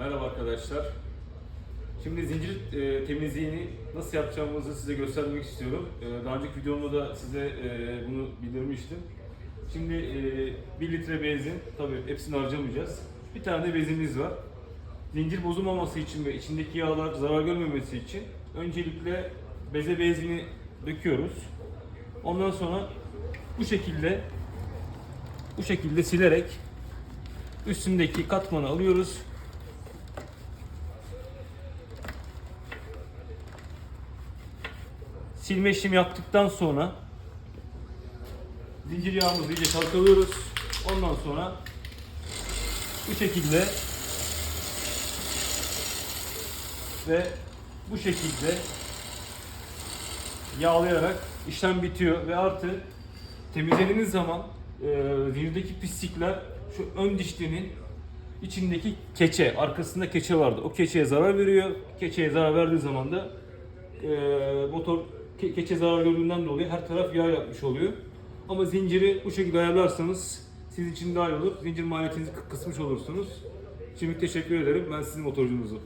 Merhaba arkadaşlar. Şimdi zincir e, temizliğini nasıl yapacağımızı size göstermek istiyorum. E, daha önceki videomda da size e, bunu bildirmiştim. Şimdi e, 1 litre benzin, tabii hepsini harcamayacağız. Bir tane de bezinimiz var. Zincir bozulmaması için ve içindeki yağlar zarar görmemesi için öncelikle beze benzini döküyoruz. Ondan sonra bu şekilde bu şekilde silerek üstündeki katmanı alıyoruz. Silme işlemi yaptıktan sonra zincir yağımızı iyice çalkalıyoruz. Ondan sonra bu şekilde ve bu şekilde yağlayarak işlem bitiyor ve artı temizlediğiniz zaman e, zincirdeki pislikler şu ön dişlinin içindeki keçe, arkasında keçe vardı. O keçeye zarar veriyor. Keçeye zarar verdiği zaman da e, motor ke- keçe zarar gördüğünden dolayı her taraf yağ yapmış oluyor. Ama zinciri bu şekilde ayarlarsanız sizin için daha iyi olur. Zincir maliyetinizi kı- kısmış olursunuz. Şimdi teşekkür ederim. Ben sizin motorcunuzum.